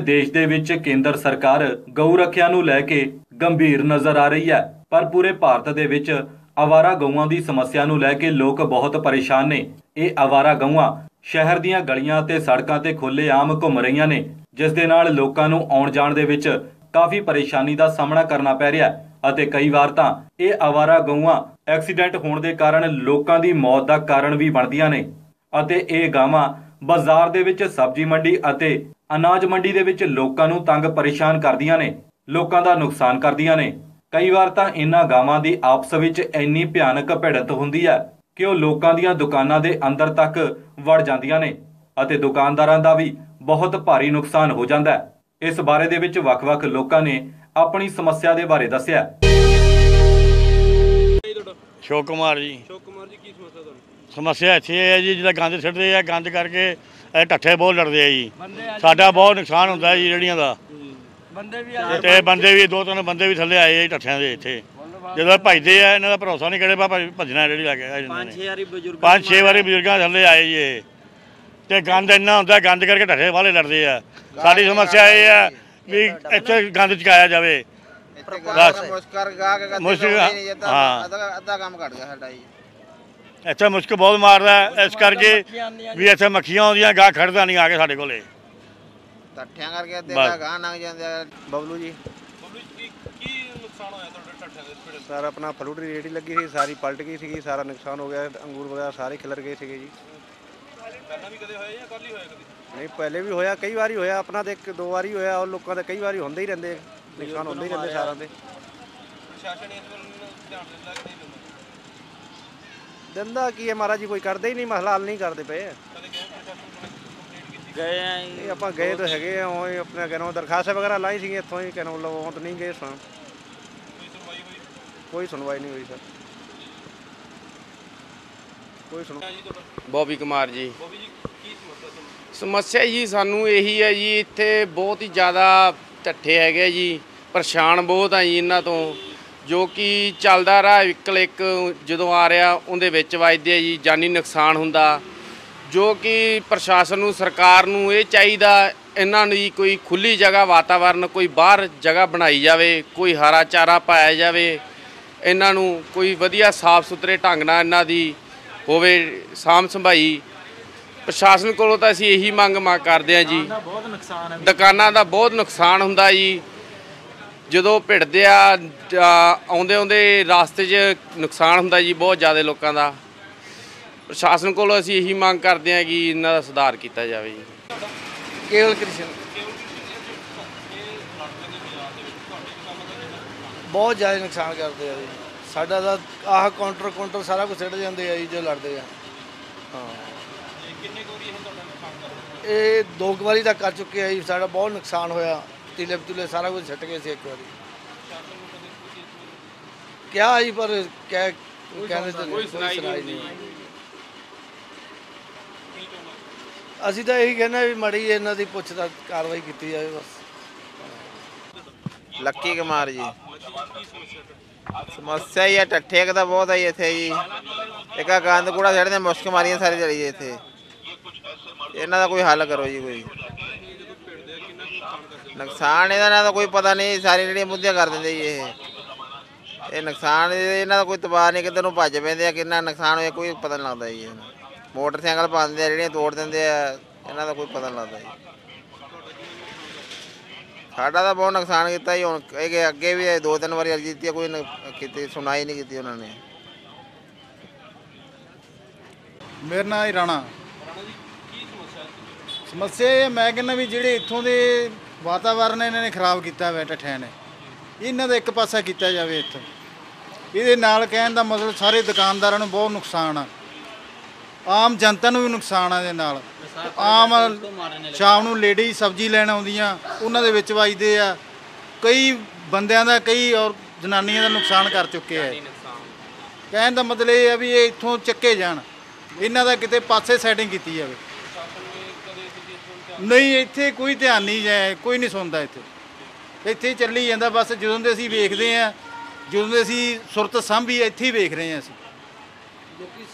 ਦੇਸ਼ ਦੇ ਵਿੱਚ ਕੇਂਦਰ ਸਰਕਾਰ ਗਊ ਰੱਖਿਆ ਨੂੰ ਲੈ ਕੇ ਗੰਭੀਰ ਨਜ਼ਰ ਆ ਰਹੀ ਹੈ। ਪਰ ਪੂਰੇ ਭਾਰਤ ਦੇ ਵਿੱਚ ਆਵਾਰਾ ਗਊਆਂ ਦੀ ਸਮੱਸਿਆ ਨੂੰ ਲੈ ਕੇ ਲੋਕ ਬਹੁਤ ਪਰੇਸ਼ਾਨ ਨੇ। ਇਹ ਆਵਾਰਾ ਗਊਆਂ ਸ਼ਹਿਰ ਦੀਆਂ ਗਲੀਆਂ ਤੇ ਸੜਕਾਂ ਤੇ ਖੁੱਲ੍ਹੇਆਮ ਘੁੰਮ ਰਹੀਆਂ ਨੇ, ਜਿਸ ਦੇ ਨਾਲ ਲੋਕਾਂ ਨੂੰ ਆਉਣ ਜਾਣ ਦੇ ਵਿੱਚ ਕਾਫੀ ਪਰੇਸ਼ਾਨੀ ਦਾ ਸਾਹਮਣਾ ਕਰਨਾ ਪੈ ਰਿਹਾ ਹੈ ਅਤੇ ਕਈ ਵਾਰ ਤਾਂ ਇਹ ਆਵਾਰਾ ਗਊਆਂ ਐਕਸੀਡੈਂਟ ਹੋਣ ਦੇ ਕਾਰਨ ਲੋਕਾਂ ਦੀ ਮੌਤ ਦਾ ਕਾਰਨ ਵੀ ਬਣਦੀਆਂ ਨੇ। ਅਤੇ ਇਹ ਗਾਵਾਂ ਬਾਜ਼ਾਰ ਦੇ ਵਿੱਚ ਸਬਜ਼ੀ ਮੰਡੀ ਅਤੇ ਅਨਾਜ ਮੰਡੀ ਦੇ ਵਿੱਚ ਲੋਕਾਂ ਨੂੰ ਤੰਗ ਪਰੇਸ਼ਾਨ ਕਰਦੀਆਂ ਨੇ ਲੋਕਾਂ ਦਾ ਨੁਕਸਾਨ ਕਰਦੀਆਂ ਨੇ। ਕਈ ਵਾਰ ਤਾਂ ਇਹਨਾਂ ਗਾਵਾਂ ਦੀ ਆਪਸ ਵਿੱਚ ਇੰਨੀ ਭਿਆਨਕ ਭਿੜੰਤ ਹੁੰਦੀ ਹੈ ਕਿ ਉਹ ਲੋਕਾਂ ਦੀਆਂ ਦੁਕਾਨਾਂ ਦੇ ਅੰਦਰ ਤੱਕ ਵੜ ਜਾਂਦੀਆਂ ਨੇ ਅਤੇ ਦੁਕਾਨਦਾਰਾਂ ਦਾ ਵੀ ਬਹੁਤ ਭਾਰੀ ਨੁਕਸਾਨ ਹੋ ਜਾਂਦਾ ਹੈ। ਇਸ ਬਾਰੇ ਦੇ ਵਿੱਚ ਵੱਖ-ਵੱਖ ਲੋਕਾਂ ਨੇ ਆਪਣੀ ਸਮੱਸਿਆ ਦੇ ਬਾਰੇ ਦੱਸਿਆ। ਸ਼ੋਕ ਕੁਮਾਰ ਜੀ। ਸ਼ੋਕ ਕੁਮਾਰ ਜੀ ਕੀ ਸਮੱਸਿਆ ਤੁਹਾਨੂੰ? ਸਮੱਸਿਆ ਇੱਥੇ ਇਹ ਹੈ ਜੀ ਜਿਹੜਾ ਗੰਦ ਸਿੱਟਦੇ ਆ ਗੰਦ ਕਰਕੇ ਇਹ ਢੱਠੇ ਬਹੁਤ ਲੜਦੇ ਆ ਜੀ। ਸਾਡਾ ਬਹੁਤ ਨੁਕਸਾਨ ਹੁੰਦਾ ਜੀ ਰੇੜੀਆਂ ਦਾ। ਬੰਦੇ ਵੀ ਤੇ ਬੰਦੇ ਵੀ ਦੋ ਤਿੰਨ ਬੰਦੇ ਵੀ ਥੱਲੇ ਆਏ ਆ ਢੱਠਿਆਂ ਦੇ ਇੱਥੇ। ਜਦੋਂ ਭੱਜਦੇ ਆ ਇਹਨਾਂ ਦਾ ਭਰੋਸਾ ਨਹੀਂ ਕਿਹੜੇ ਪਾਪਾ ਭੱਜਣਾ ਰੇੜੀ ਲਾ ਕੇ ਆ ਜਾਂਦੇ ਨੇ। ਵਾਰੀ ਬਜ਼ੁਰਗ ਪੰਜ ਛੇ ਵਾਰੀ ਬਜ਼ੁਰਗਾਂ ਥੱਲੇ ਆਏ ਜੀ ਇਹ। ਤੇ ਗੰਦ ਇੰਨਾ ਹੁੰਦਾ ਗੰਦ ਕਰਕੇ ਢੱਠੇ ਵਾਲੇ ਲੜਦੇ ਆ। ਸਾਡੀ ਸਮੱਸਿਆ ਇਹ ਹੈ ਵੀ ਇੱਥੇ ਗੰਦ ਚੁਕਾਇਆ ਜਾਵੇ। ਬਸ। ਮੁਸ਼ਕਰ ਗਾ ਕੇ ਮੁਸ਼ਕਿਲ- ਨਹੀਂ ਜਾਂਦਾ ਹਾਂ। ਅੱਧਾ ਅੱਧਾ ਕੰਮ ਘਟ ਗਿਆ ਸਾਡਾ ਜੀ। ਇੱਥੇ ਮੁਸ਼ਕ ਬਹੁਤ ਮਾਰਦਾ ਹੈ, ਇਸ ਕਰਕੇ ਵੀ ਇੱਥੇ ਮੱਖੀਆਂ ਆਉਂਦੀਆਂ ਗਾਹ ਖੜਦਾ ਨਹੀਂ ਆ ਕੇ ਸਾਡੇ ਕੋਲੇ। ਤੱਠਿਆਂ ਕਰਕੇ ਅੱਧੇ ਬਸ। ਗਾਂ ਲੰਘ ਜਾਂਦੇ ਆ। ਬਬਲੂ ਜੀ। ਬਬਲੂ ਜੀ ਕੀ ਕੀ ਨੁਕਸਾਨ ਹੋਇਆ ਤੁਹਾਡੇ ਢੱਠਿਆਂ ਦੇ ਪੇੜ ਸਰ ਆਪਣਾ ਫਲੂਟ ਦੀ ਰੇੜੀ ਲੱਗੀ ਸੀ ਸਾਰੀ ਪਲਟ ਗਈ ਸੀਗੀ ਸਾਰਾ ਨੁਕਸਾਨ ਹੋ ਗਿਆ ਅੰਗੂਰ ਵਗੈਰਾ ਸਾਰੇ ਖਿਲਰ ਗਏ ਸੀਗੇ ਜੀ। ਪਹਿਲਾਂ ਵੀ ਕਦੇ ਹੋਇਆ ਜਾਂ ਕੱਲ ਹੀ ਹੋਇਆ ਕਦੇ? ਨਹੀਂ ਪਹਿਲੇ ਵੀ ਹੋਇਆ ਕਈ ਵਾਰੀ ਹੋਇਆ ਆਪਣਾ ਤੇ ਇੱਕ ਦੋ ਵਾਰੀ ਹੋਇਆ ਔਰ ਲੋਕਾਂ ਦੇ ਕਈ ਵਾਰੀ ਹੁੰਦੇ ਹੀ ਰਹਿੰਦੇ ਨੁਕਸਾਨ ਹੁੰਦੇ ਹੀ ਰਹਿੰਦੇ ਸਾਰਿਆਂ ਦੇ। ਪ੍ਰਸ਼ਾਸਨ ਇਸ ਵੱਲ ਧਿਆਨ ਦਿੰਦਾ ਕਿ ਨਹੀਂ ਦਿੰਦਾ ਦਿੰਦਾ ਕੀ ਹੈ ਮਹਾਰਾਜ ਜੀ ਕੋਈ ਕਰਦੇ ਹੀ ਨਹੀਂ ਮਸਲਾ ਹੱਲ ਨਹੀਂ ਕਰਦੇ ਪਏ। ਗਏ ਆ ਇਹ ਆਪਾਂ ਗਏ ਤਾਂ ਹੈਗੇ ਆ ਉਹ ਆਪਣੇ ਕਹਿੰਦੇ ਦਰਖਾਸਤ ਵਗੈਰਾ ਲਾਈ ਸੀਗੀ ਇੱਥੋਂ ਹੀ ਕਹਿੰਦੇ ਲਵਾਉਣ ਤਾਂ ਨਹੀਂ ਗਏ ਸਾਂ ਕੋਈ ਸੁਣਵਾਈ ਹੋਈ ਕੋਈ ਸੁਣਵਾਈ ਨਹੀਂ ਹੋਈ ਸਰ। ਕੋਈ ਸੁਣ ਬੋਬੀ ਕੁਮਾਰ ਜੀ। ਬੋਬੀ ਜੀ ਕੀ ਸਮੱਸਿਆ ਤੁਹਾਨੂੰ ਸਮੱਸਿਆ ਜੀ ਸਾਨੂੰ ਇਹੀ ਹੈ ਜੀ ਇੱਥੇ ਬਹੁਤ ਹੀ ਜ਼ਿਆਦਾ ਢੱਠੇ ਹੈਗੇ ਜੀ ਪਰੇਸ਼ਾਨ ਬਹੁਤ ਆ ਜੀ ਇਹਨਾਂ ਤੋਂ। ਜੋ ਕਿ ਚੱਲਦਾ ਰਾਹ ਵਿਕਲ ਇੱਕ ਜਦੋਂ ਆ ਰਿਹਾ ਉਹਦੇ ਵਿੱਚ ਵੱਜਦੇ ਆ ਜੀ ਜਾਨੀ ਨੁਕਸਾਨ ਹੁੰਦਾ। ਜੋ ਕਿ ਪ੍ਰਸ਼ਾਸਨ ਨੂੰ ਸਰਕਾਰ ਨੂੰ ਇਹ ਚਾਹੀਦਾ ਇਹਨਾਂ ਨੂੰ ਜੀ ਕੋਈ ਖੁੱਲੀ ਜਗ੍ਹਾ ਵਾਤਾਵਰਨ ਕੋਈ ਬਾਹਰ ਜਗ੍ਹਾ ਬਣਾਈ ਜਾਵੇ ਕੋਈ ਹਰਾ ਚਾਰਾ ਪਾਇਆ ਜਾਵੇ ਇਹਨਾਂ ਨੂੰ ਕੋਈ ਵਧੀਆ ਸਾਫ਼ ਸੁਥਰੇ ਢੰਗ ਨਾਲ ਇਹਨਾਂ ਦੀ ਹੋਵੇ ਸਾਂਭ ਸੰਭਾਈ ਪ੍ਰਸ਼ਾਸਨ ਕੋਲੋਂ ਤਾਂ ਅਸੀਂ ਇਹੀ ਮੰਗ ਮੰਗ ਕਰਦੇ ਹਾਂ ਜੀ। ਦੁਕਾਨਾਂ ਦਾ ਬਹੁਤ ਨੁਕਸਾਨ ਹੁੰਦਾ ਜੀ। ਜਦੋਂ ਭਿੜਦੇ ਆ ਆਉਂਦੇ ਆਉਂਦੇ ਰਾਸਤੇ 'ਚ ਨੁਕਸਾਨ ਹੁੰਦਾ ਜੀ ਬਹੁਤ ਜ਼ਿਆਦਾ ਲੋਕਾਂ ਦਾ। ਪ੍ਰਸ਼ਾਸਨ ਕੋਲੋਂ ਅਸੀਂ ਇਹੀ ਮੰਗ ਕਰਦੇ ਹਾਂ ਕਿ ਇਹਨਾਂ ਦਾ ਸੁਧਾਰ ਕੀਤਾ ਜਾਵੇ ਜੀ। ਕੇਵਲ ਕ੍ਰਿਸ਼ਨ। ਬਹੁਤ ਜ਼ਿਆਦਾ ਨੁਕਸਾਨ ਕਰਦੇ ਆ ਜੀ। ਸਾਡਾ ਤਾਂ ਆਹ ਕਾਊਂਟਰ ਕਾਊਂਟਰ ਸਾਰਾ ਕੁਝ ਸਿੱਟ ਜਾਂਦੇ ਆ ਜੀ ਜੋ ਲੜਦੇ ਆ। ਹਾਂ। ਕਿੰਨੇ ਕੋਰੀ ਇਹ ਤੁਹਾਡਾ ਨੁਕਸਾਨ ਇਹ ਦੋ ਕੁ ਵਾਰੀ ਤਾਂ ਕਰ ਚੁੱਕੇ ਆ ਜੀ, ਸਾਡਾ ਬਹੁਤ ਨੁਕਸਾਨ ਹੋਇਆ। ਤਿਲੇ ਤੁਲੇ ਸਾਰਾ ਕੁਝ ਸਿੱਟ ਗਏ ਸੀ ਇੱਕ ਵਾਰੀ। ਕਿਹਾ ਜੀ ਪਰ ਕਹਿ ਕਹਿੰਦੇ ਤਾਂ ਕੋਈ ਸੁਣਾਈ ਨਹੀਂ ਅਸੀਂ ਤਾਂ ਇਹੀ ਕਹਿੰਦੇ ਵੀ ਮੜੀ ਇਹਨਾਂ ਦੀ ਪੁੱਛ ਦਾ ਕਾਰਵਾਈ ਕੀਤੀ ਜਾਵੇ ਬਸ। ਲੱਕੀ ਕੁਮਾਰ ਜੀ। ਸਮੱਸਿਆ ਹੀ ਆ ਟੱਠੇ ਦਾ ਬਹੁਤ ਆਈ ਇੱਥੇ ਜੀ। ਇੱਕ ਗੰਦ ਕੂੜਾ ਛੱਡਦੇ ਮੁਸ਼ਕ ਮਾਰੀਆਂ ਸਾਰੇ ਜੀ ਇੱਥੇ। ਇਹਨਾਂ ਦਾ ਕੋਈ ਹੱਲ ਕਰੋ ਜੀ ਕੋਈ। ਨੁਕਸਾਨ ਇਹਦਾ ਨਾ ਤਾਂ ਕੋਈ ਪਤਾ ਨਹੀਂ ਸਾਰੀ ਜਿਹੜੀਆਂ ਮੁੱਦਿਆਂ ਕਰ ਦਿੰਦੇ ਜੀ ਇਹ। ਇਹ ਨੁਕਸਾਨ ਇਹਨਾਂ ਦਾ ਕੋਈ ਤਬਾਹ ਨਹੀਂ ਕਿੱਧਰ ਨੂੰ ਭੱਜ ਪੈਂਦੇ ਆ ਕਿੰਨਾ ਨੁਕਸਾਨ ਹੋਇਆ ਕੋਈ ਪਤਾ ਨਹੀਂ ਲੱਗਦਾ ਜੀ ਮੋਟਰਸਾਈਕਲ ਪਾਉਂਦੇ ਆ ਜਿਹੜੀਆਂ ਤੋੜ ਦਿੰਦੇ ਆ ਇਹਨਾਂ ਦਾ ਕੋਈ ਪਤਾ ਨਹੀਂ ਲੱਗਦਾ ਜੀ। ਸਾਡਾ ਤਾਂ ਬਹੁਤ ਨੁਕਸਾਨ ਕੀਤਾ ਜੀ ਹੁਣ ਇਹ ਅੱਗੇ ਵੀ ਇਹ ਦੋ ਤਿੰਨ ਵਾਰੀ ਅਰਜ਼ੀ ਦਿੱਤੀ ਆ, ਕੋਈ ਨ- ਕੀਤੀ ਸੁਣਾਈ ਨਹੀਂ ਕੀਤੀ ਉਹਨਾਂ ਨੇ। ਮੇਰਾ ਨਾਂ ਰਾਣਾ। ਸਮੱਸਿਆ ਇਹ ਮੈਂ ਕਹਿੰਦਾ ਵੀ ਜਿਹੜੇ ਇੱਥੋਂ ਦੇ ਵਾਤਾਵਰਨ ਇਹਨਾਂ ਨੇ ਖਰਾਬ ਕੀਤਾ ਹੋਇਆ ਠੱਠਿਆਂ ਨੇ। ਇਹਨਾਂ ਦਾ ਇੱਕ ਪਾਸਾ ਕੀਤਾ ਜਾਵੇ ਇੱਥੋਂ। ਇਹਦੇ ਨਾਲ ਕਹਿਣ ਦਾ ਮਤਲਬ ਸਾਰੇ ਦੁਕਾਨਦਾਰਾਂ ਨੂੰ ਬਹੁਤ ਨੁਕਸਾਨ ਆ। ਆਮ ਜਨਤਾ ਨੂੰ ਵੀ ਨੁਕਸਾਨ ਆ ਇਹਦੇ ਨਾਲ। ਆਮ ਸ਼ਾਮ ਨੂੰ ਲੇਡੀ ਸਬਜ਼ੀ ਲੈਣ ਆਉਂਦੀਆਂ, ਉਹਨਾਂ ਦੇ ਵਿੱਚ ਵੱਜਦੇ ਆ। ਕਈ ਬੰਦਿਆਂ ਦਾ, ਕਈ ਔਰ ਜਨਾਨੀਆਂ ਦਾ ਨੁਕਸਾਨ ਕਰ ਚੁੱਕੇ ਆ। ਕਹਿਣ ਦਾ ਮਤਲਬ ਇਹ ਆ ਵੀ ਇਹ ਇੱਥੋਂ ਚੱਕੇ ਜਾਣ। ਇਹਨਾਂ ਦਾ ਕਿਤੇ ਪਾਸੇ ਸੈਟਿੰਗ ਕੀਤੀ ਜਾਵੇ। ਨਹੀਂ ਇੱਥੇ ਕੋਈ ਧਿਆਨ ਨਹੀਂ ਹੈ ਕੋਈ ਨਹੀਂ ਸੁਣਦਾ ਇੱਥੇ। ਇੱਥੇ ਚੱਲੀ ਜਾਂਦਾ ਬਸ ਜਦੋਂ ਦੇ ਅਸੀਂ ਵੇਖਦੇ ਆ ਜਦੋਂ ਦੇ ਅਸੀਂ ਸੁਰਤ ਸਾਂਭੀ ਇੱਥੇ ਹੀ ਵੇਖ ਰਹੇ ਆ ਅਸੀਂ।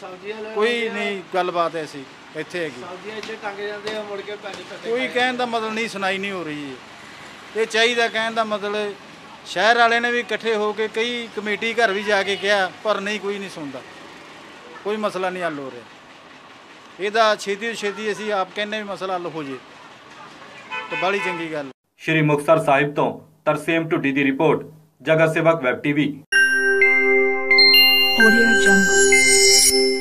ਸਬਜ਼ੀਆਂ ਕੋਈ ਨਹੀਂ ਗੱਲਬਾਤ ਐਸੀ ਇੱਥੇ ਹੈਗੀ। ਸਬਜ਼ੀਆਂ ਇੱਥੇ ਟੰਗ ਜਾਂਦੇ ਆ ਮੁੜ ਕੇ ਪੈਸੇ ਟੱਟੇ ਕੋਈ ਕਹਿਣ ਦਾ ਮਤਲਬ ਨਹੀਂ ਸੁਣਾਈ ਨਹੀਂ ਹੋ ਰਹੀ ਇਹ ਚਾਹੀਦਾ ਕਹਿਣ ਦਾ ਮਤਲਬ ਸ਼ਹਿਰ ਵਾਲੇ ਨੇ ਵੀ ਇਕੱਠੇ ਹੋ ਕੇ ਕਈ ਕਮੇਟੀ ਘਰ ਵੀ ਜਾ ਕੇ ਕਿਹਾ ਪਰ ਨਹੀਂ ਕੋਈ ਨਹੀਂ ਸੁਣਦਾ। ਕੋਈ ਮਸਲਾ ਨਹੀਂ ਹੱਲ ਹੋ ਰਿਹਾ। ਇਹਦਾ ਛੇਤੀ ਛੇਤੀ ਅਸੀਂ ਆਪ ਕਹਿੰਦੇ ਵੀ ਮਸਲਾ ਹੱਲ ਹੋ ਜੇ। ਤਾਂ ਬੜੀ ਚੰਗੀ ਗੱਲ ਸ਼੍ਰੀ ਮੁਕਤਸਰ ਸਾਹਿਬ ਤੋਂ ਤਰਸੇਮ ਢੁੱਡੀ ਦੀ ਰਿਪੋਰਟ ਜਗਤ ਸੇਵਕ ਵੈਬ ਟੀਵੀ Audio Jungle.